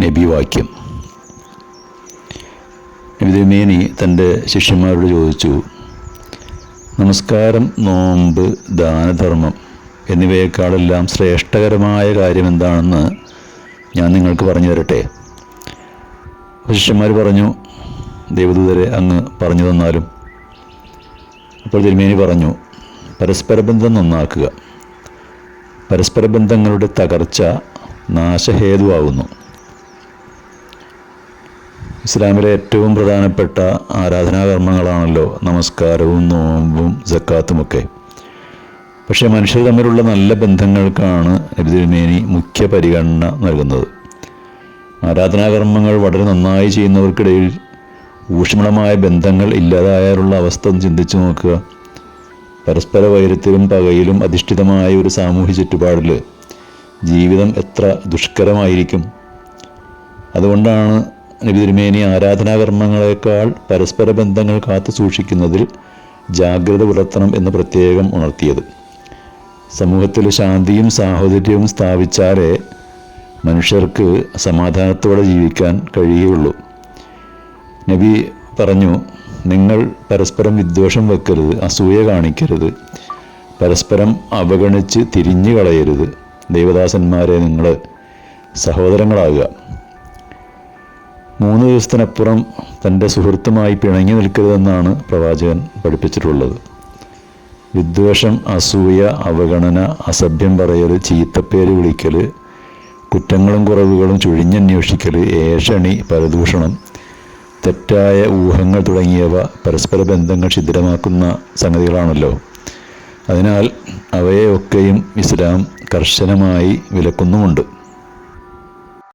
നബി വാക്യം നബിതിമേനി തന്റെ ശിഷ്യന്മാരോട് ചോദിച്ചു നമസ്കാരം നോമ്പ് ദാനധർമ്മം എന്നിവയെക്കാളെല്ലാം ശ്രേഷ്ഠകരമായ കാര്യം എന്താണെന്ന് ഞാൻ നിങ്ങൾക്ക് പറഞ്ഞു തരട്ടെ? ശിഷ്യന്മാർ പറഞ്ഞു ദേവദൂതരെ അങ്ങ് പറഞ്ഞു തന്നാലും. അപ്പോൾ തിരുമേനി പറഞ്ഞു പരസ്പര ബന്ധം നന്നാക്കുക. പരസ്പര ബന്ധങ്ങളുടെ തകർച്ച നാശഹേതുവാകുന്നു. ഇസ്ലാമിലെ ഏറ്റവും പ്രധാനപ്പെട്ട ആരാധനാകർമ്മങ്ങളാണല്ലോ നമസ്കാരവും നോമ്പും ജക്കാത്തുമൊക്കെ പക്ഷേ മനുഷ്യർ തമ്മിലുള്ള നല്ല ബന്ധങ്ങൾക്കാണ് നബിതിരുമേനി മുഖ്യ പരിഗണന നൽകുന്നത്. ആരാധനാകർമ്മങ്ങൾ വളരെ നന്നായി ചെയ്യുന്നവർക്കിടയിൽ ഊഷ്മളമായ ബന്ധങ്ങൾ ഇല്ലാതായാലുള്ള അവസ്ഥ ചിന്തിച്ചു നോക്കുക. പരസ്പര വൈരത്തിലും പകയിലും അധിഷ്ഠിതമായ ഒരു സാമൂഹ്യ ചുറ്റുപാടിൽ ജീവിതം എത്ര ദുഷ്കരമായിരിക്കും. അതുകൊണ്ടാണ് നബി തിരുമേനി ആരാധനാകർമ്മങ്ങളെക്കാൾ പരസ്പര ബന്ധങ്ങൾ കാത്തു സൂക്ഷിക്കുന്നതിൽ ജാഗ്രത പുലർത്തണം എന്ന് പ്രത്യേകം ഉണർത്തിയത്. സമൂഹത്തിൽ ശാന്തിയും സാഹോദര്യവും സ്ഥാപിച്ചാലേ മനുഷ്യർക്ക് സമാധാനത്തോടെ ജീവിക്കാൻ കഴിയുകയുള്ളൂ. നബി പറഞ്ഞു നിങ്ങൾ പരസ്പരം വിദ്വേഷം വെക്കരുത് അസൂയ കാണിക്കരുത് പരസ്പരം അവഗണിച്ച് തിരിഞ്ഞു കളയരുത് ദൈവദാസന്മാരെ നിങ്ങൾ സഹോദരങ്ങളാകുക. മൂന്ന് ദിവസത്തിനപ്പുറം തന്റെ സുഹൃത്തുമായി പിണങ്ങി നിൽക്കരുതെന്നാണ് പ്രവാചകൻ പഠിപ്പിച്ചിട്ടുള്ളത്. വിദ്വേഷം അസൂയ അവഗണന അസഭ്യം പറയൽ ചീത്തപ്പേര് വിളിക്കൽ കുറ്റങ്ങളും കുറവുകളും ചുഴിഞ്ഞന്വേഷിക്കൽ ഏഷണി പരദൂഷണം തെറ്റായ ഊഹങ്ങൾ തുടങ്ങിയവ പരസ്പര ബന്ധങ്ങൾ ഛിദ്രമാക്കുന്ന സംഗതികളാണല്ലോ. അതിനാൽ അവയെയൊക്കെയും ഇസ്ലാം കർശനമായി വിലക്കുന്നുമുണ്ട്.